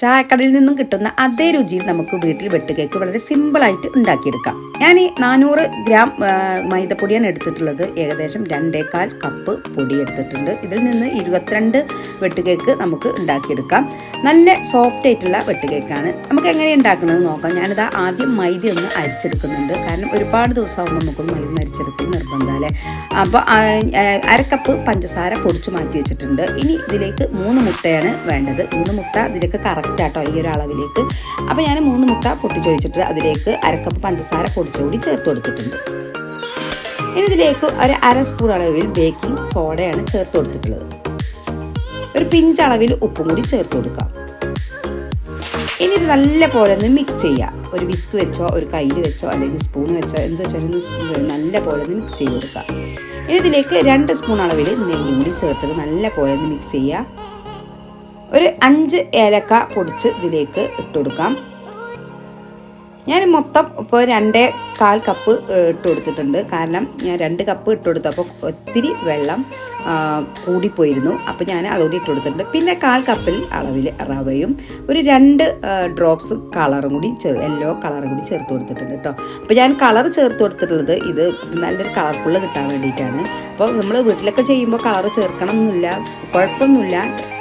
ചായക്കടയിൽ നിന്നും കിട്ടുന്ന അതേ രുചിയിൽ നമുക്ക് വീട്ടിൽ വെട്ട് കേക്ക് വളരെ സിമ്പിളായിട്ട് ഉണ്ടാക്കിയെടുക്കാം. ഞാൻ ഈ നാനൂറ് ഗ്രാം മൈദപ്പൊടിയാണ് എടുത്തിട്ടുള്ളത്. ഏകദേശം രണ്ടേകാൽ കപ്പ് പൊടി എടുത്തിട്ടുണ്ട്. ഇതിൽ നിന്ന് ഇരുപത്തിരണ്ട് വെട്ട് കേക്ക് നമുക്ക് ഉണ്ടാക്കിയെടുക്കാം. നല്ല സോഫ്റ്റ് ആയിട്ടുള്ള വെട്ട് കേക്കാണ് നമുക്ക് എങ്ങനെ ഉണ്ടാക്കുന്നത് നോക്കാം. ഞാനിത് ആദ്യം മൈദ ഒന്ന് അരിച്ചെടുക്കുന്നുണ്ട്. കാരണം ഒരുപാട് ദിവസമാകുമ്പോൾ നമുക്കൊന്ന് മൈദ അരിച്ചെടുക്കും നിർബന്ധമല്ലേ? അപ്പോൾ അരക്കപ്പ് പഞ്ചസാര പൊടിച്ച് മാറ്റി വെച്ചിട്ടുണ്ട്. ഇനി ഇതിലേക്ക് മൂന്ന് മുട്ടയാണ് വേണ്ടത്. മൂന്ന് മുട്ട ഇതിലേക്ക് കറക്റ്റ് ആട്ടോ ഈ ഒരു അളവിലേക്ക്. അപ്പോൾ ഞാൻ മൂന്ന് മുട്ട പൊട്ടിച്ച് വെച്ചിട്ട് അതിലേക്ക് അരക്കപ്പ് പഞ്ചസാര പൊടിച്ചുകൂടി ചേർത്ത് കൊടുത്തിട്ടുണ്ട്. ഇനി ഇതിലേക്ക് ഒരു അര സ്പൂൺ അളവിൽ ബേക്കിംഗ് സോഡയാണ് ചേർത്ത് കൊടുത്തിട്ടുള്ളത്. ഒരു പിഞ്ച് അളവിൽ ഉപ്പും കൂടി ചേർത്ത് കൊടുക്കാം ഇനി ഇത് നല്ല പോലെ ഒന്ന് മിക്സ് ചെയ്യുക. ഒരു വിസ്ക് വെച്ചോ ഒരു കയ്യിൽ വെച്ചോ അല്ലെങ്കിൽ സ്പൂൺ വെച്ചോ എന്ത് വെച്ചാലും നല്ല പോലെ ഒന്ന് മിക്സ് ചെയ്ത് കൊടുക്കുക. ഇനി ഇതിലേക്ക് രണ്ട് സ്പൂൺ അളവിൽ നെയ്യും കൂടി ചേർത്തിട്ട് നല്ല പോലെ ഒന്ന് മിക്സ് ചെയ്യുക. ഒരു അഞ്ച് ഏലക്ക പൊടിച്ച് ഇതിലേക്ക് ഇട്ട് കൊടുക്കാം. ഞാൻ മൊത്തം ഇപ്പോൾ രണ്ടേ കാൽ കപ്പ് ഇട്ട് കൊടുത്തിട്ടുണ്ട്. കാരണം ഞാൻ രണ്ട് കപ്പ് ഇട്ട് കൊടുത്തപ്പോൾ ഒത്തിരി വെള്ളം കൂടിപ്പോയിരുന്നു. അപ്പോൾ ഞാൻ അതുകൂടി ഇട്ട് കൊടുത്തിട്ടുണ്ട്. പിന്നെ കാൽ കപ്പിൽ അളവിൽ റവയും ഒരു രണ്ട് ഡ്രോപ്സ് കളറും കൂടി ചേർ യെല്ലോ കളറും കൂടി ചേർത്ത് കൊടുത്തിട്ടുണ്ട് കേട്ടോ. അപ്പോൾ ഞാൻ കളർ ചേർത്ത് കൊടുത്തിട്ടുള്ളത് ഇത് നല്ലൊരു കളർഫുള്ള് കിട്ടാൻ വേണ്ടിയിട്ടാണ്. അപ്പോൾ നമ്മൾ വീട്ടിലൊക്കെ ചെയ്യുമ്പോൾ കളർ ചേർക്കണം എന്നില്ല കുഴപ്പമൊന്നുമില്ല.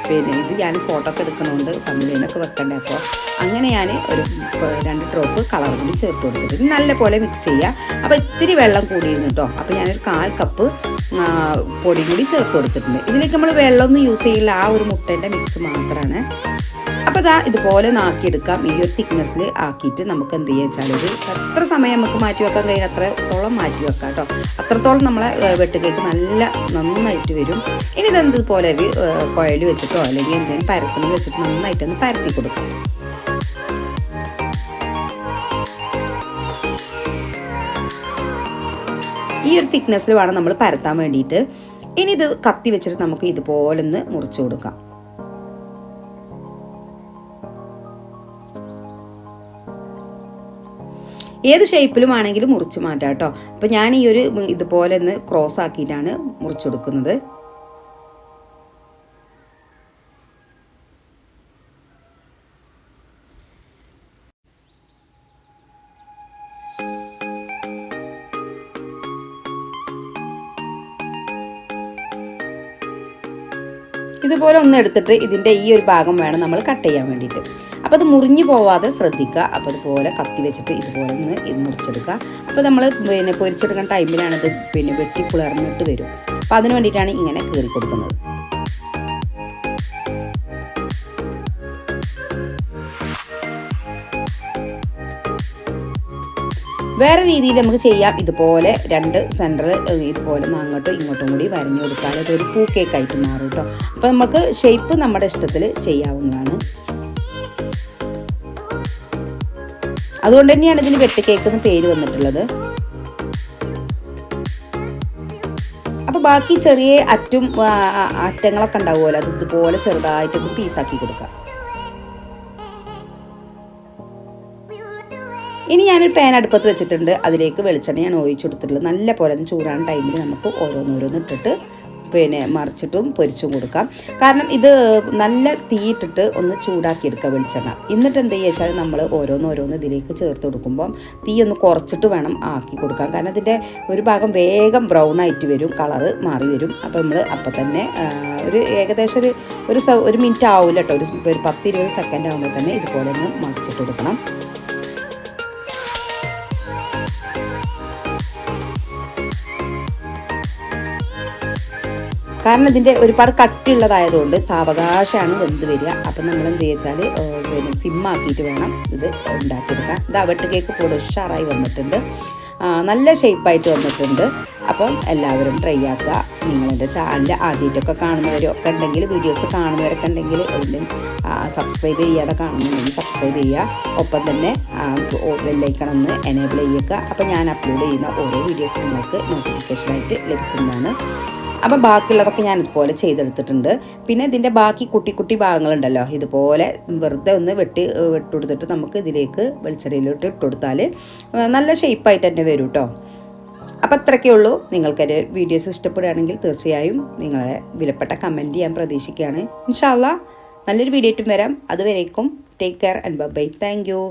പിന്നെ ഇത് ഞാൻ ഫോട്ടോ ഒക്കെ എടുക്കണമുണ്ട് തമിഴിനൊക്കെ വെക്കണ്ടേ അപ്പോൾ അങ്ങനെ ഞാൻ ഒരു രണ്ട് ഡ്രോപ്പ് കളർ കൂടി ചേർത്ത് കൊടുത്തിട്ട് നല്ല പോലെ മിക്സ് ചെയ്യുക അപ്പോൾ ഇത്തിരി വെള്ളം കൂടിയിരുന്നു കേട്ടോ അപ്പോൾ ഞാനൊരു കാൽ കപ്പ് പൊടി കൂടി ചേർത്ത് കൊടുത്തിട്ടുണ്ട്. ഇതിലേക്ക് നമ്മൾ വെള്ളമൊന്നും യൂസ് ചെയ്യില്ല. ആ ഒരു മുട്ടേന്റെ മിക്സ് മാത്രമാണ് അപ്പോൾ ഇതാ ഇതുപോലെ നാക്കിയെടുക്കാം ഈ ഒരു തിക്നെസ്സിൽ ആക്കിയിട്ട് നമുക്ക് എന്ത് ചെയ്യുക വെച്ചാൽ ഒരു എത്ര സമയം നമുക്ക് മാറ്റി വെക്കാൻ കഴിയും? അത്രത്തോളം മാറ്റി വെക്കാം കേട്ടോ. അത്രത്തോളം നമ്മളെ വെട്ടുകേക്ക് നല്ല നന്നായിട്ട് വരും. ഇനി ഇതെന്ത് പോലെ ഒരു കുഴൽ വെച്ചിട്ടോ അല്ലെങ്കിൽ എന്തെങ്കിലും പരത്തുന്നത് വെച്ചിട്ട് നന്നായിട്ടൊന്ന് പരത്തി കൊടുക്കാം. ഈ ഒരു തിക്നെസ്സിൽ വേണം നമ്മൾ പരത്താൻ വേണ്ടിയിട്ട്. ഇനി ഇത് കത്തി വെച്ചിട്ട് നമുക്ക് ഇതുപോലെ ഒന്ന് മുറിച്ചു കൊടുക്കാം. ഏത് ഷേപ്പിലും ആണെങ്കിലും മുറിച്ച് മാറ്റാം കേട്ടോ. അപ്പോൾ ഞാൻ ഈ ഒരു ഇതുപോലെ ഒന്ന് ക്രോസ് ആക്കിയിട്ടാണ് മുറിച്ചെടുക്കുന്നത്. ഇതുപോലെ ഒന്ന് എടുത്തിട്ട് ഇതിന്റെ ഈ ഒരു ഭാഗം വേണം നമ്മൾ കട്ട് ചെയ്യാൻ വേണ്ടിയിട്ട്. അപ്പോൾ അത് മുറിഞ്ഞു പോവാതെ ശ്രദ്ധിക്കുക. അപ്പോൾ അതുപോലെ കത്തി വെച്ചിട്ട് ഇതുപോലെ ഒന്ന് ഇത് മുറിച്ചെടുക്കുക. അപ്പോൾ നമ്മൾ പിന്നെ പൊരിച്ചെടുക്കുന്ന ഇത് പിന്നെ വെട്ടി പുളർന്നിട്ട് വരും. അപ്പോൾ അതിന് വേണ്ടിയിട്ടാണ് ഇങ്ങനെ കീറി കൊടുക്കുന്നത്. വേറെ രീതിയിൽ നമുക്ക് ചെയ്യാം. ഇതുപോലെ രണ്ട് സെന്റർ ഇതുപോലെ അങ്ങോട്ടും ഇങ്ങോട്ടും കൂടി വരഞ്ഞു കൊടുത്താൽ അതൊരു പൂ കേക്കായിട്ട് മാറും കേട്ടോ. അപ്പോൾ നമുക്ക് ഷേപ്പ് നമ്മുടെ ഇഷ്ടത്തിൽ ചെയ്യാവുന്നതാണ്. അതുകൊണ്ട് തന്നെയാണ് ഇതിന് വെട്ട് കേക്ക് എന്ന് പേര് വന്നിട്ടുള്ളത്. അപ്പോൾ ബാക്കി ചെറിയ അറ്റും അറ്റങ്ങളൊക്കെ ഉണ്ടാവുമല്ലോ. അത് ഇതുപോലെ ചെറുതായിട്ടൊന്ന് പീസാക്കി കൊടുക്കാം. ഇനി ഞാനൊരു പാൻ അടുപ്പത്ത് വെച്ചിട്ടുണ്ട്. അതിലേക്ക് വെളിച്ചെണ്ണ ഞാൻ ഒഴിച്ചു കൊടുത്തിട്ടുള്ളത്. നല്ല പോലെ ചൂടാൻ ടൈമിൽ നമുക്ക് ഓരോന്നോരോന്ന് ഇട്ടിട്ട് പിന്നെ മറിച്ചിട്ടും പൊരിച്ചും കൊടുക്കാം. കാരണം ഇത് നല്ല തീയിട്ടിട്ട് ഒന്ന് ചൂടാക്കി എടുക്കുക വെളിച്ചെണ്ണ. എന്നിട്ട് എന്ത് ചെയ്യുക വെച്ചാൽ നമ്മൾ ഓരോന്ന് ഓരോന്ന് ഇതിലേക്ക് ചേർത്ത് കൊടുക്കുമ്പം തീ ഒന്ന് കുറച്ചിട്ട് വേണം ആക്കി കൊടുക്കാൻ. കാരണം അതിന്റെ ഒരു ഭാഗം വേഗം ബ്രൗൺ ആയിട്ട് വരും കളറ് മാറി വരും. അപ്പോൾ നമ്മൾ അപ്പം തന്നെ ഒരു ഏകദേശം ഒരു ഒരു ഒരു മിനിറ്റ് ആവില്ല കേട്ടോ. ഒരു പത്ത് ഇരുപത് സെക്കൻഡ് ആകുമ്പോൾ തന്നെ ഇതുപോലെ ഒന്ന് മറിച്ചിട്ട് കൊടുക്കണം. കാരണം ഇതിന്റെ ഒരുപാട് കട്ടിയുള്ളതായതുകൊണ്ട് സാവകാശമാണ് വെന്ത് വരിക. അപ്പം നമ്മൾ എന്ത് വെച്ചാൽ പിന്നെ സിമ്മാക്കിയിട്ട് വേണം ഇത് ഉണ്ടാക്കിയെടുക്കാൻ. ഇത് അവട്ട് കേക്ക് കൂടെ ഉഷാറായി വന്നിട്ടുണ്ട്. നല്ല ഷേപ്പായിട്ട് വന്നിട്ടുണ്ട്. അപ്പം എല്ലാവരും ട്രൈ ആക്കുക. നിങ്ങളെന്റെ ചാനൽ ആദ്യമായിട്ടൊക്കെ കാണുന്നവരൊക്കെ ഉണ്ടെങ്കിൽ വീഡിയോസ് കാണുന്നവരൊക്കെ ഉണ്ടെങ്കിൽ എല്ലാം സബ്സ്ക്രൈബ് ചെയ്യാതെ കാണുന്നുണ്ടെങ്കിൽ സബ്സ്ക്രൈബ് ചെയ്യുക. ഒപ്പം തന്നെ ബെല്ലൈക്കണമെന്ന് എനേബിൾ ചെയ്യുക. അപ്പോൾ ഞാൻ അപ്ലോഡ് ചെയ്യുന്ന ഓരോ വീഡിയോസ് നിങ്ങൾക്ക് നോട്ടിഫിക്കേഷനായിട്ട് ലഭിക്കുന്നതാണ്. അപ്പം ബാക്കിയുള്ളതൊക്കെ ഞാൻ ഇതുപോലെ ചെയ്തെടുത്തിട്ടുണ്ട്. പിന്നെ ഇതിന്റെ ബാക്കി കുട്ടി കുട്ടി ഭാഗങ്ങളുണ്ടല്ലോ. ഇതുപോലെ വെറുതെ ഒന്ന് വെട്ടി വെട്ടുകൊടുത്തിട്ട് നമുക്ക് ഇതിലേക്ക് വെളിച്ചെടിയിലോട്ട് ഇട്ട് കൊടുത്താൽ നല്ല ഷേപ്പായിട്ട് തന്നെ വരും കേട്ടോ അപ്പം അത്രയ്ക്കേ ഉള്ളൂ. നിങ്ങൾക്ക് വീഡിയോസ് ഇഷ്ടപ്പെടുകയാണെങ്കിൽ തീർച്ചയായും നിങ്ങളെ വിലപ്പെട്ട കമന്റ് ഞാൻ പ്രതീക്ഷിക്കുകയാണ്. ഇൻഷാല്ല നല്ലൊരു വീഡിയോ ആയിട്ടും വരാം. അതുവരേക്കും take care and bye. Thank you.